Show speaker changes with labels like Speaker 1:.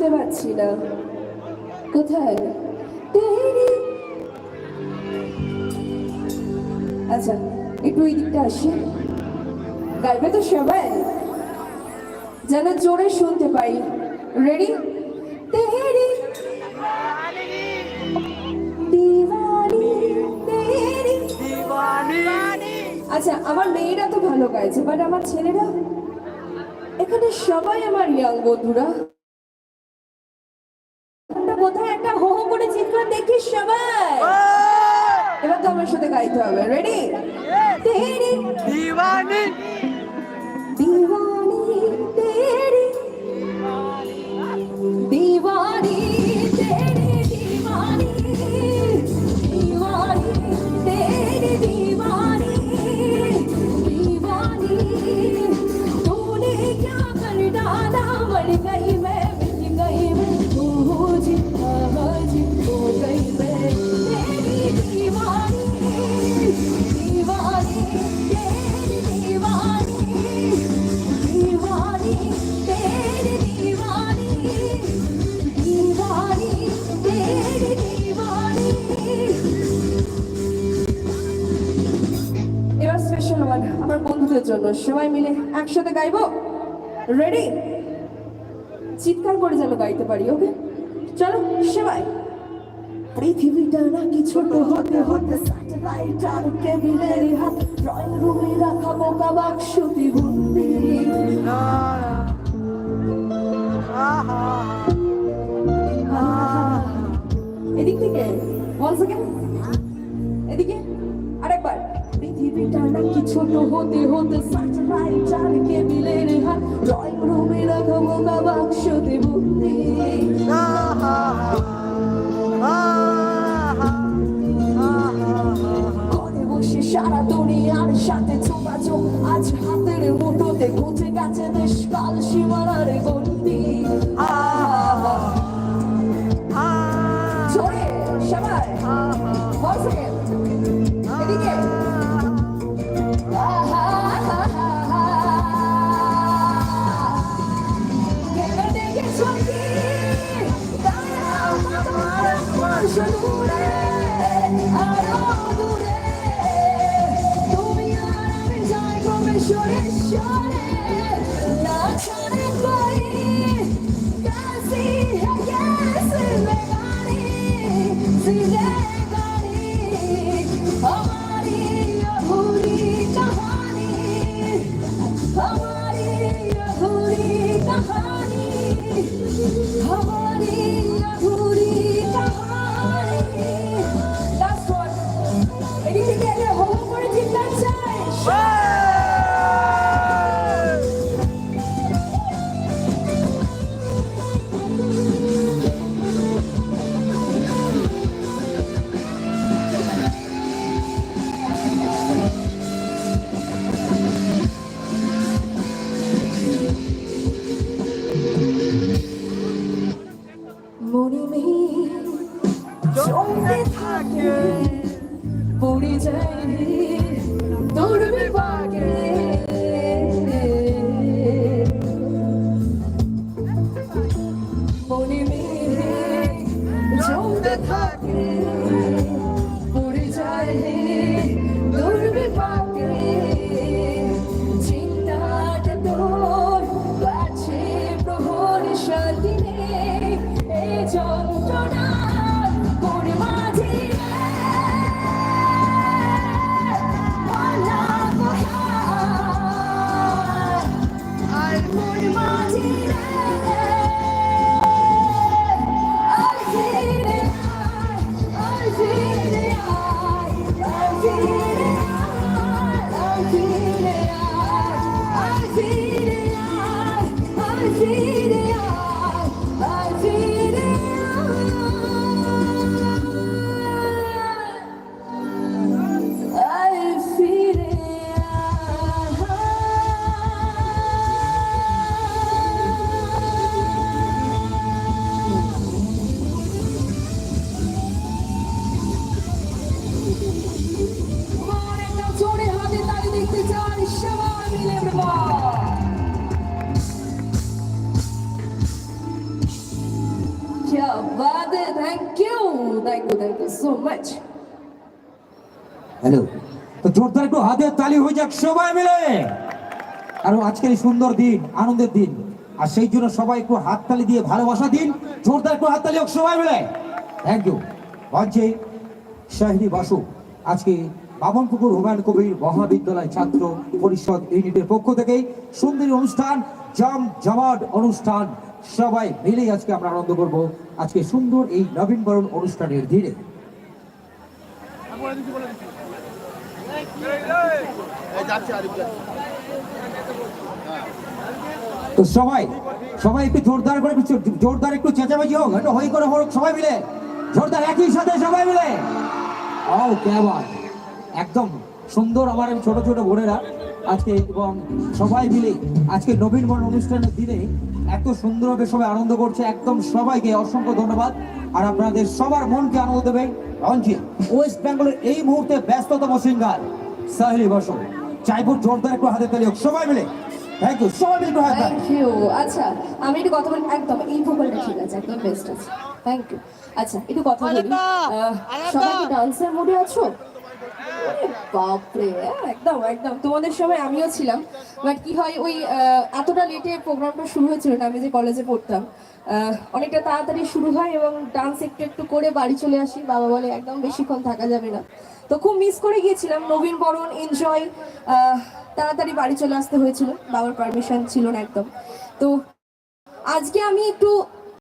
Speaker 1: শুনতে পাচ্ছি না। কোথায়? আচ্ছা একটু এই দিকটা আসি। গাইবে তো সবাই? যেন জোরে শুনতে পাই। রেডি তেরি আচ্ছা আমার মেয়েরা তো ভালো গাইছে বাট আমার ছেলেরা? এখানে সবাই আমার ইয়াং বন্ধুরা। আমার সাথে গাইতে হবে রেডি তেরি এবার স্পেশাল ওয়ান আমার বন্ধুদের জন্য। সবাই মিলে একসাথে গাইবো? রেডি চিৎকার করে যেন গাইতে পারি ওকে চলো, সবাই। পৃথিবীটা নাকি ছোট হতে হতে স্যাটেলাইট আর কেবিলের হাত। ড্রয়িং রুমে রাখা বোকা বাক্সতি বন্দি এদিক ওয়ান সেকেন্ড এদিকে আরেকবার। পৃথিবীটা হতে হতে কেবিলের হাত। ড্রয়িং রুমে রাখা বাক্সতি ঘরে বসে সারা দুনিয়ার সাথে যোগাযোগ। আজ হাতের মুঠোতে ঘুচে গেছে দেশ কাল Yeah. 동네 가게. 우리 제일 será assim. so much.
Speaker 2: Hello তো জোরদার একটু হাতে তালি হয়ে যাক, সবাই মিলে। আর আজকের সুন্দর দিন, আনন্দের দিন। আর সেই জন্য সবাই একটু হাততালি দিয়ে ভালোবাসা দিন। জোরদার একটু হাততালি হোক, সবাই মিলে। থ্যাংক ইউ মঞ্চে শাহিনী বাসু আজকে বাবনপুকুর হুমায়ুন কবির মহাবিদ্যালয় ছাত্র পরিষদ ইউনিটের পক্ষ থেকে সুন্দরী অনুষ্ঠান, জাম জামাট অনুষ্ঠান। সবাই মিলেই আজকে আমরা আনন্দ করব। আজকে সুন্দর এই নবীনবরণ অনুষ্ঠানের
Speaker 3: ধীরে
Speaker 2: তো সবাই সবাই একটু জোরদার করে জোরদার একটু চেঁচামেচি হোক একটু হই করে হোক সবাই মিলে। জোরদার একই সাথে সবাই মিলে। ও কেমন একদম সুন্দর আমার ছোট ছোট বোনেরা। আজকে এবং সবাই মিলে আজকে নবীন বরণ অনুষ্ঠানের দিনে এত সুন্দরভাবে সবাই আনন্দ করছে। একদম সবাইকে অসংখ্য ধন্যবাদ। আর আপনাদের সবার মনকে আনন্দ দেবে রঞ্জি ওয়েস্ট বেঙ্গলের এই মুহূর্তে ব্যস্ততম সিঙ্গার সাহেলি বসু। চাইপুর জোরদার একটু হাতে তালি হোক। সবাই মিলে। থ্যাংক ইউ সবাই মিলে একটু হাতে
Speaker 1: থ্যাংক ইউ আচ্ছা আমি একটু কথা বলি একদম এই ভোকালটা ঠিক আছে একদম বেস্ট আছে। থ্যাংক ইউ আচ্ছা একটু কথা বলি। সবাই কি ডান্সের মুডে আছো? বাপরে হ্যাঁ, একদম একদম। তোমাদের সময় আমিও ছিলাম বাট কি হয় ওই এতটা লেটে প্রোগ্রামটা শুরু হয়েছিল আমি যে কলেজে পড়তাম। অনেকটা তাড়াতাড়ি শুরু হয় এবং ডান্স একটু একটু করে বাড়ি চলে আসি। বাবা বলে একদম বেশিক্ষণ থাকা যাবে না। তো খুব মিস করে গিয়েছিলাম নবীন বরণ এনজয় তাড়াতাড়ি বাড়ি চলে আসতে হয়েছিল। বাবার পারমিশন ছিল না একদম। তো আজকে আমি একটু